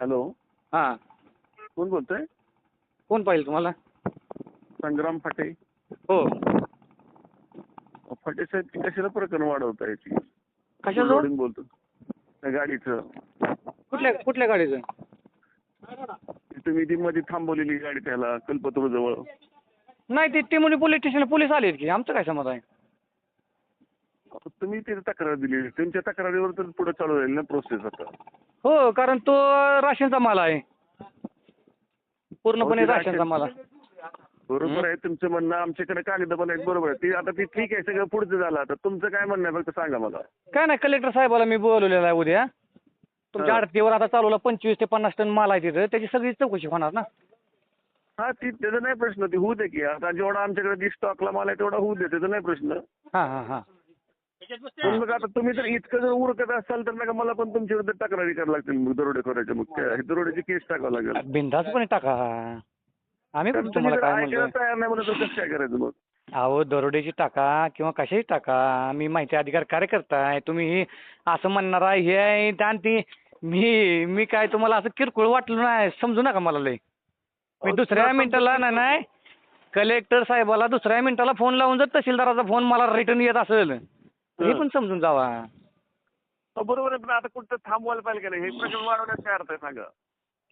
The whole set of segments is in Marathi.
हॅलो. हां. कोण बोलतोय? कोण पाहिजे तुम्हाला? संग्राम फाटे. हो. फाटे साहेब ती कशाला प्रकरण वाढवताय ती? कशाचं? लोडिंग बोलतो. त्या गाडीचं. कुठल्या कुठल्या गाडीचं? ती तुम्ही ती मध्ये थांबवलेली गाडी त्याला कल्पतरू जवळ नाही ते टिमोनी पोलीस स्टेशनला पोलीस आलेत की. आमचं काय समज आहे? तुम्ही तिथे तक्रार दिली. त्यांच्या तक्रारीवर तर पुढे चालू राहील ना प्रोसेस आता. हो कारण तो राशनचा माल आहे. पूर्णपणे हो, ते राशनचा राशन- माल आहे. बरोबर आहे तुमचं म्हणणं आमच्याकडे कागद पण आहेत बरोबर आहे. ती आता ती ठीक आहे सगळं पुढचं झालं आता. तुमचं काय म्हणणं आहे फक्त सांगा मला. काय नाही कलेक्टर साहेबाला मी बोलवलेलं आहे उद्या. तुमच्या हा. आडतीवर आता चालवला पंचवीस ते पन्नास टन माल आहे तिथं. त्याची सगळी चौकशी होणार ना? हा ती त्याचा नाही प्रश्न. ती होऊ दे की. आता जेवढा आमच्याकडे जी स्टॉकला माल आहे तेवढा होऊ दे. त्याचा नाही प्रश्न. हां हां हां. मग आता तुम्ही जर इतकं जर उरकत असाल तर नका मला पण तुमच्या विरुद्ध तक्रारी करायला लागतील मग दरोडेखोराच्या मग त्या- दरोड्याची केस टाकावं लागेल. बिंदासपणे टाका. आम्ही पण तुम्ही तुम्हाला काय ऐकायला म्हणलं तयार नाही म्हणत तर कसं काय करायचं मग? अहो दरोडेची टाका किंवा कशाही टाका? मी माहिती अधिकार कार्यकर्ता आहे. तुम्ही ही असं म्हणणार आहे हे आहे ते आणि ती. मी मी काय तुम्हाला असं किरकोळ वाटलं नाही. समजू नका मला लय. मी अहो, दुसऱ्या तुला मिनिटाला नाही नाही. कलेक्टर साहेबाला दुसऱ्या मिनिटाला फोन लावून जर तहसीलदाराचा फोन मला रिटर्न येत असेल हे हं. पण समजून जावा अहो, बरोबर आहे पण आता कुठं थांबवायला पाहिजे का नाही हे प्रकरण वाढवण्यात काय अर्थ आहे सांगा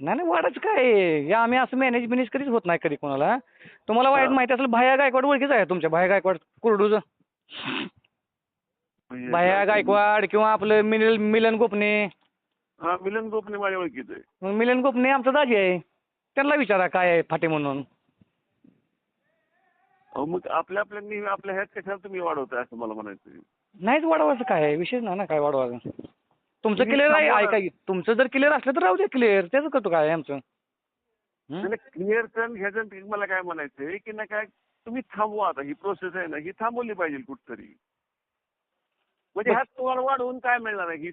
नाही नाही वाढायचं काय? हे आम्ही असं मॅनेज बिनेज कधीच होत नाही कधी कोणाला तुम्हाला वाईट हा. माहिती असेल भाया गायकवाड ओळखीच आहे तुमच्या भाया गायकवाड कुरडूचं म्हणजे भाया गायकवाड किंवा आपलं मिलन मिलन गोपने हा मिलन गोपने माझ्या ओळखीचं आहे मग मिलन गोपने आमचा दाजी आहे त्यांना विचारा काय आहे फाटे म्हणून अहो मग आपल्या आपल्या आपल्या ह्यात कशाला तुम्ही वाढवताय असं मला म्हणायचं आहे. नाहीच वाढवायचं काय? आहे विषय नाही ना काय वाढवायचं. तुमचं क्लिअर आहे. ऐका की. तुमचं जर क्लिअर असलं तर राहू द्या क्लिअर त्याचं करतो काय आमचं? हं? क्लिअर कर ह्याचं मला काय म्हणायचं आहे की ना काय तुम्ही थांबवा आता. ही प्रोसेस आहे ना ही थांबवली पाहिजे कुठतरी. म्हणजे ह्यात तुम्हाला वाढवून काय मिळणार आहे? ही